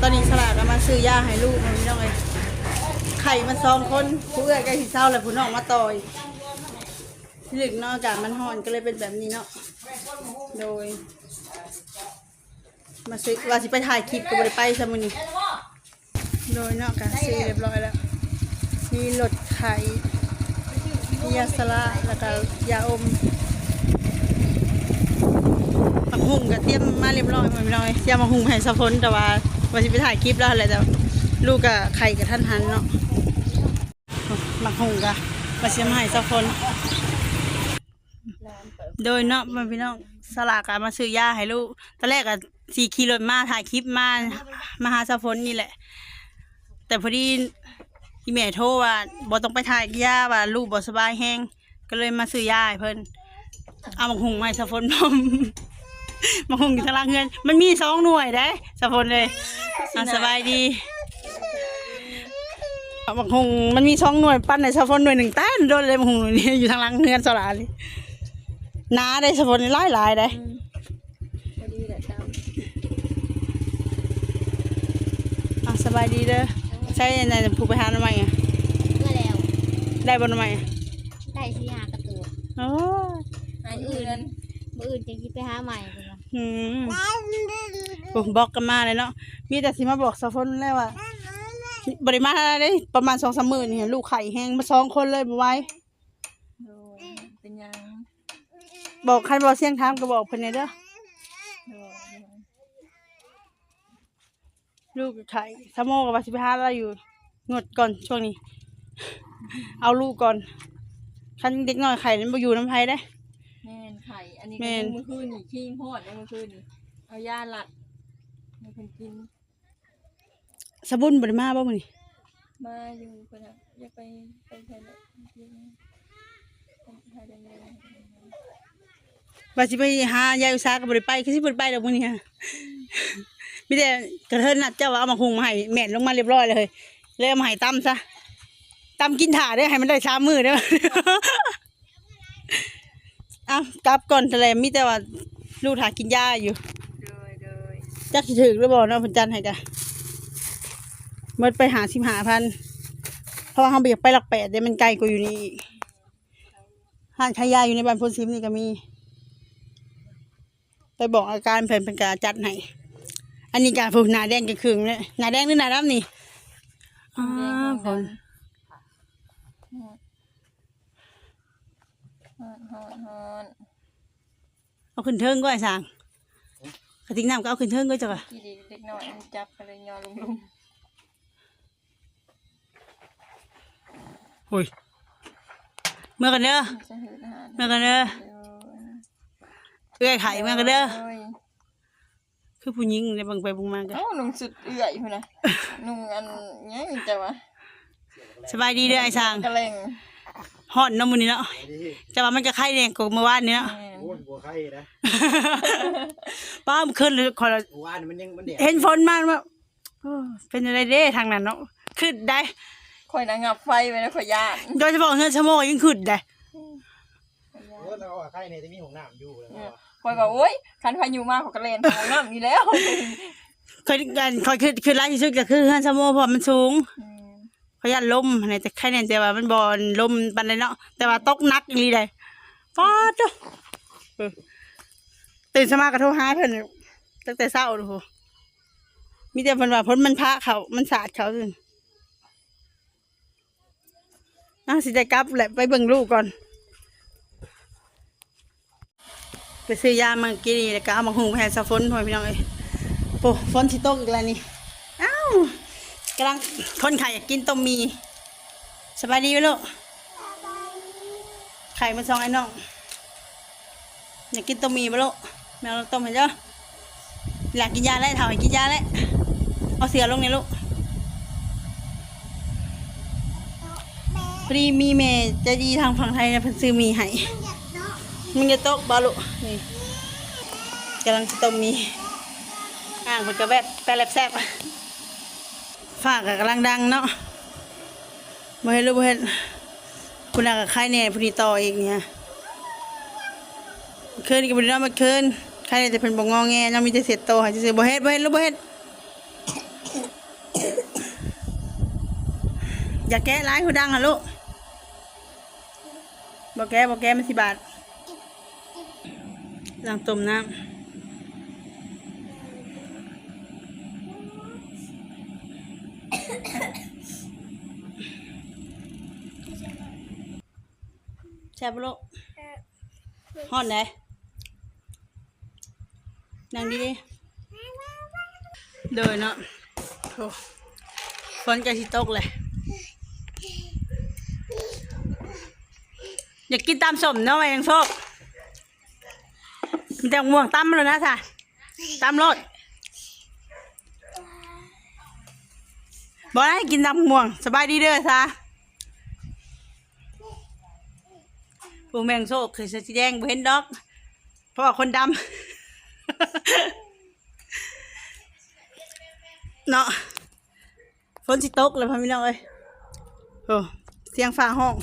ตอนนี้สลากก็มาซื้อยาให้ลูกมันพี่น้องเลยไข่มันสองคนผู้เอื้อยใกล้สิเศร้าแล้วผู้น้องมาต่อยที่ลึกนอกจากมันห่อนก็เลยเป็นแบบนี้เนาะโดย มาซื้อว่าสิไปถ่ายคลิปก็บ่ได้ไปซะมื้อนี้โดยเนาะก็ซื้อเรียบร้อยแล้วมีรถไข่มียาสละแล้วก็ยาอมมักหุ่งก็เตรียมมาเรียบร้อยหมดพี่น้อยเตรียมมาหุ่งให้สะพ้นแต่ว่า ว่าสิไปถ่ายคลิปแล้วแหละแต่ลูกกับไข่กับท่านหันเนาะมักหงก็ว่าสิมาให้สะพ้นโดยเนาะมันพี่น้องสลากก็มาซื้อยาให้ลูกตอนแรกก็สี่ขี่รถมาถ่ายคลิปมามาหาสะพ้นนี่แหละ แต่พอดีอีแม่โทรว่าบ่ต้องไปถ่ายยาว่าลูกบ่สบายแห้งก็เลยมาซื้อยาให้เพิ่นเอามาหุงมาให้สะพนพร้อม มาหุงอยู่ทางล่างเฮือนมันมีสองหน่วยได้สะพนเลยอะสบายดีเอามาหุงมันมีสองหน่วยปั้นในสะพนหน่วยหนึ่งต้นโดนเลยมาหุงหน่วยนี้อยู่ทางล่างเฮือนสลาเลยน้าได้สะพนหลายหลายๆได้พอดีแหละเจ้าอะสบายดีเด้อใช่ในผู้ไปหาทำไมอะเมื่อแล้วได้บนทำไมอะได้ที่หากระตัวโอ้อันอื่นมืออื่นจะคิดไปหาใหม่เพิ่นว่า อืมโอ้บอกกันมาเลยเนาะมีแต่สิมาบอกสะพนแล้วว่าบริมาได้ประมาณสองสามหมื่นเนี่ยลูกไข่แห้งมาสองคนเลยบ่ไหว้โดยเป็นยังบอกใครบอกเสียงทามก็บอกเพิ่นเนี่ยเด้อโดยลูกไข่สามโมกับวาสิบห้าเราอยู่งดก่อนช่วงนี้ เอาลูกก่อนคันเด็กน้อยไข่นั้นบ่อยู่น้ำไผได้แม่นไข่ อันนี้แม่ก็นเมื่อคืนนี่ขี้โหดยังเมื่อคืนนี่เอายาหลัดให้เพิ่นกินสะบุญบริมาบ่มื้อนี้มาอยู่เพิ่นน่ะอยากไปไปไทยแล้วกินไทยได้เลยว่าสิไปหายายอุตสาหก็บ่ได้ไปคือสิบ่ได้ไปดอกมื้อนี้ฮะมีแต่กระเทินนัดเจ้าว่าเอามาหุงมาให้แม่นลงมาเรียบร้อยเลยเลยเอามาให้ตำซะตำกินถ่าเด้อให้มันได้สามมื้อเด้ อเอากลับก่อนทะเลมีแต่ว่าลูกถากินยาอยู่โดยโดยจักสิถึกหรือบ่เนาะเพิ่นจันให้จ้ะหมดไปหาสิบหาพันเพราะว่าเฮาบ่อยากไปหลักแปดเด้มันไกลกว่าอยู่นี่อีกห้างขายยาอยู่ในบ้านพลซิมนี่ก็มี ไปบอกอาการเพิ่นเป็นกาจัดให้อันนี้การผูกหน้าแดงกับครึ่งเนี่ยหน้าแดงหรือหน้าดำนี่อ๋อผล ฮอนฮอนฮอนเอาขึ้นเทิงก็ไอ้สางกระติกน้ำก็เอาขึ้นเทิงก็จ้ะค่ะกี่เด็กเด็กน้อยมันจับกันเลยยอลุงลุงโอ้ยเมื่อกันเด้อจะหืดอาหารเมื่อกันเด้อเอื้อยไข่เมื่อกันเด้อโยคือผู้หญิงในบางไปบางมากันเอ้านุ่งสุดเอื่อยพุ่นน่ะนุ่งอันเนี้ยจะวะสบายดีเด้อไอ้สางกระเลง ฮอดเน้ำมันนี่เนาะจะว่ามันจะไข่แดงกว่าเมื่อวานนี้เนาะแม่นโอ้ยบัวไข่นะป้ามันขึ้นเลยขอบัวอันมันยังมันแดดเห็นฝนมากว่าเออเป็นอะไรเด้ทางนั้นเนาะขึ้นได้ข่อยนางงับไฟไว้นะข่อยย่านโดยเฉพาะเงินชั่วโมงยิ่งขึ้นได้โอ้ยแล้วก็ไข่ในที่มีของน้ำอยู่แล้วก็ข่อยบอกโอ๊ยคันพายุมากข่อยกระเลนของน้ำอยู่แล้วเคยกันคอยขึ้นขึ้นไล่ที่สุดก็คือเงินชั่วโมงเพราะมันสูงอืมเพราะยันลมในแต่แค่นั้นแต่ว่ามันบอลลมปันเลยเนาะแต่ว่าตกนักอีหลีได้ฟ้าจ้ะตื่นสมากระโทรหาเพิ่นตั้งแต่เช้าโอ้โหมีแต่เพิ่นว่าพ้นมันพระเขา มันสาดเขาซื่นน่าสิได้กลับแหละไปเบิ่งลูกก่อน ไปซื้อยามากินนี่แล้วก็เอามาหุงไปให้สะฝนพ่อพี่น้องเอ้ยโอ้ฝนสิตกอีกแล้วนี่อ้าว กำลังคนไข่อยากกินต้มมีสบายดีไหมลูกไข่มาซองไอ้น้องอยากกินต้มมีไหมลูกแมวต้มเห็นจ้ะอยากกินยาแล้วเถ่าให้กินยาแล้วเอาเสือลงนี่ลูกพอดีมีเมย์ใจดีทางฝั่งไทยนะเพิ่นซื้อมีให้มันจะตกบาลุนี่กำลังจะต้มมีอ่างมันกระแวดแปลบแซบ ฟ้ากับกำลังดังเนาะมาเห็นรูปเห็นคุณอากับใครเนี่ยพอดีต่ออีกเนี่ยเคืนกับพอดีน้อมาเคืนใครเนี่ยจะเป็นบงงอแงยังมีแต่เศษโตหายจะเสียบ่เห็ดบ่เห็ดรูปบ่เห็ดอย่าแก้ร้ายหูดังอะลูกบอกแก้บอกแก้มันสิบาทลังต้มน้ำ แช่บลูกฮอดไหนนั่งดีดิเดินเนาะโอ้ฝนจะสิตกเลย อยากกินตามสมเนาะไปยังโชคมีแต่ม่วงตั้มแล้วนะท่ะตั้มรถบอกให้กินตามม่วง สบายดีเด้อท่ะ ผู้แมงโชคคือสีแดงบ่เห็นดอก เพราะว่าคนดำเนาะฝนสิตกเลยพ่อพี่น้องเอ้ยโอ้เสียงฟ้าห้อง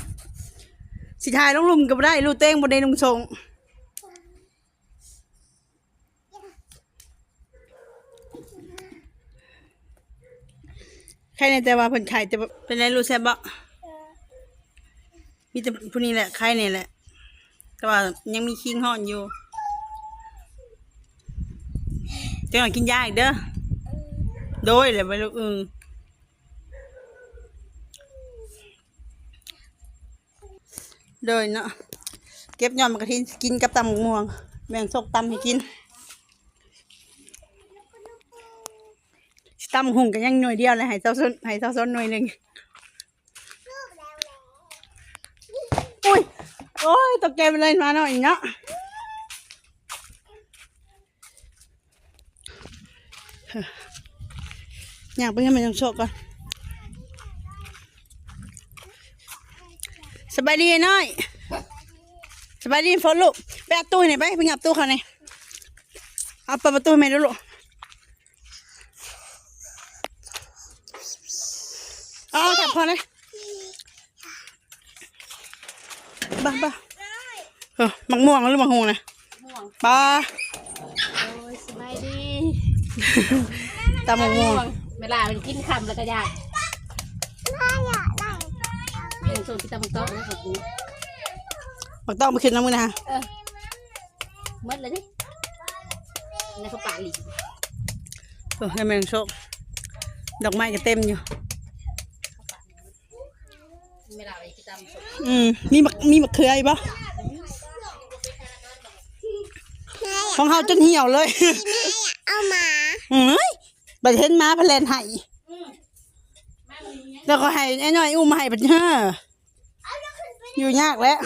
สิทายลงลุมก็บ่ได้ลูกเต้งบ่ได้ลุงทรงใครในแต่ว่าเพิ่นไข่แต่เป็นไรรู้แซ่บบ่มีแต่ผู้นี้แหละใครนี่แหละ แต่ว่ายังมีคิงห่อนอยู่จังหวะกินยาอีกเด้อโดยเลยไปลูกอึงโดยเนาะเก็บยอมกระทินกินกับตำบัม่วงแบ่งซกตำให้กินตำหุงกันยังหน่วยเดียวเลยให้เจ้าส้นให้เจ้าส้นหน่วยหนึ่งอุ้ย โอ้ยตกใจไปเลยมาหน่อยเนาะอยากไปให้มันยังโชคก่อนสบายดีน้อยสบายดีฝนลูกไปเอาตู้หน่อยไปไปงับตู้เขาหนอยเอาเปิดประตูให้แม่ดูลูกเอาจับพอเลย บ้าบ้าเออมังม่วงหรือมังหูนะปลาโอ้ยสบายดีตามังม่วงเวลามันกินคำแล้วก็ยากยังส่งที่ตะมุกต้องนะขอบคุณมักต้องไปขึ้นน้ำมือนะฮะเออหมดเลยดินี่เขาป่าหลีเออให้แมงโชคดอกไม้ก็เต็มอยู่ เวลาไปกินตำสด อืมมีมะมีมะเขืออีกปะของเฮาจนเหี่ยวเลยเอาหมาเฮ้ยบัดเห็นม้าพะเลนไห้แล้วก็ให้ไอ้น้อยอุ้มมาให้บัดเฮ้ออยู่ยากแล้ว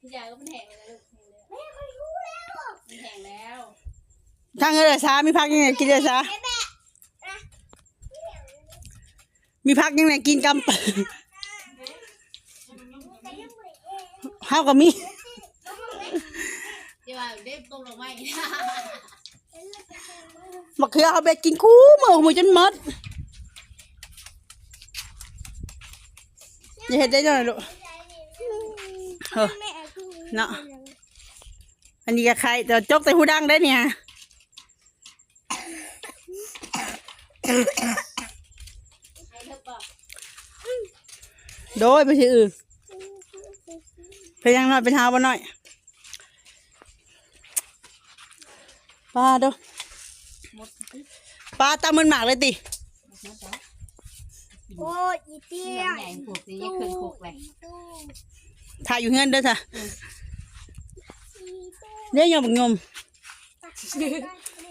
พี่ยาก็มันแห้งแล้วลูกมันแห้งแล้วทางเรือซามีพักยังไงกินเรือซามีพักยังไงกินกำ เฮาก็มีเดี๋ยวว่าเด็กต้มลงไม้มะเขือเอาไปกินคู่มือมือจนหมดอย่าเห็นได้หน่อยลูกเออเนาะอันนี้ก็ใครแต่จกแต่หูดังได้เนี่ยให้เธอบอกโดยไปที่อื่น ไปยังหน่อยไปเท้าบ่หน่อยปลาเด้อปลาตามันหมากเลยติโอ้ยอีเตี้เตี้ยยใหญ่ผูกนี้ยังเคยผูกเลยถ่ายอยู่เงินเด้อจ้ะเดี๋ยวยอมบักงม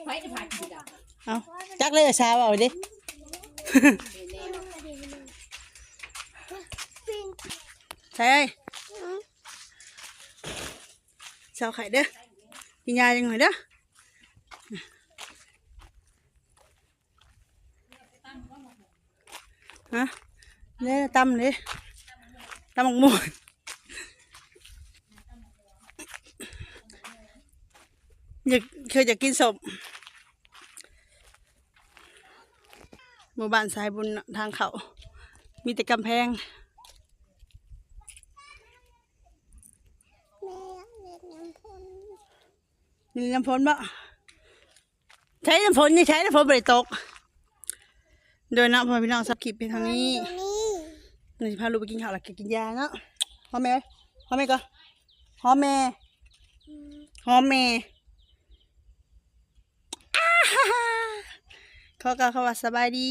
ไว้จะพากินดอกเอาจักเลยเอาชาวเอาดิใช่ ชาวไข่เด้อกินยาจังหน่อยเด้อฮะเนี่ยตำเลยตำหมกม่วงอยากเคยจะกินศพหมู่บ้านสายบุญทางเขา มีแต่กำแพง นี่น้ำฝนบ่ใช้น้ำฝนนี่ใช้น้ำฝนบริตก โดยนาะพอพี่น้องสับคลิปไปทางนี้หนูจะพาลูกไปกินข้าวแล้วก็กินยาเนาะหอมแม่หอมแม่ก็หอมแม่หอมแม่อ้าฮ่าฮ่าเขาก็เขาว่าสบายดี